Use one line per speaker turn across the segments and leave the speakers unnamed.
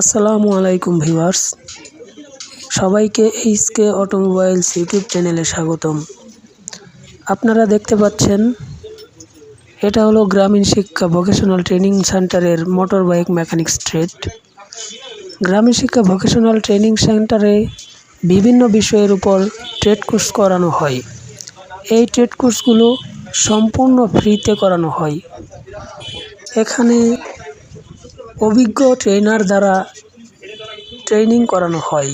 আসসালামু আলাইকুম ভিউয়ার্স। সবাইকে এইচকে অটোমোবাইলস ইউটিউব চ্যানেলে স্বাগতম। আপনারা দেখতে পাচ্ছেন, এটা হলো গ্রামীণ শিক্ষা ভোকেশনাল ট্রেনিং সেন্টারের motor bike mechanics trade Grameen Shiksha vocational training সেন্টারে বিভিন্ন বিষয়ের উপর ট্রেড কোর্স করানো হয়। এই ট্রেড কোর্সগুলো সম্পূর্ণ ফ্রিতে করানো হয়। এখানে অভিজ্ঞ ট্রেনার দ্বারা ট্রেনিং করানো হয়।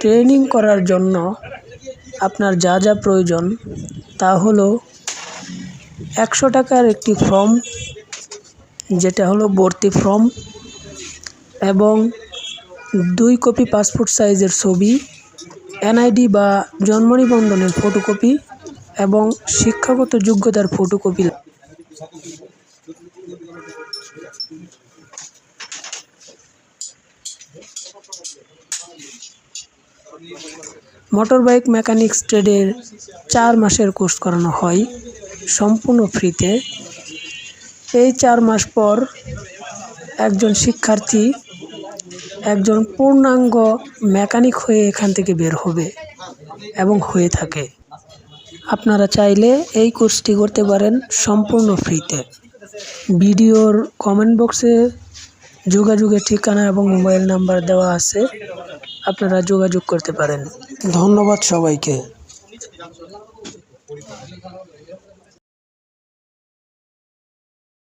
ট্রেনিং করার জন্য আপনার যা যা প্রয়োজন তা হলো একশো টাকার একটি ফর্ম যেটা হলো ভর্তি ফর্ম এবং দুই কপি পাসপোর্ট সাইজের ছবি এনআইডি বা জন্ম নিবন্ধনের ফটোকপি এবং শিক্ষাগত যোগ্যতার ফটোকপি মোটরবাইক মেকানিক্স ট্রেডের চার মাসের কোর্স করানো হয় সম্পূর্ণ ফ্রিতে। এই চার মাস পর একজন শিক্ষার্থী একজন পূর্ণাঙ্গ মেকানিক হয়ে এখান থেকে বের হবে এবং হয়ে থাকে। আপনারা চাইলে এই কোর্সটি করতে পারেন সম্পূর্ণ ফ্রিতে। ভিডিওর কমেন্ট বক্সে যোগাযোগের ঠিকানা এবং মোবাইল নাম্বার দেওয়া আছে। আপনারা যোগাযোগ করতে পারেন। ধন্যবাদ সবাইকে।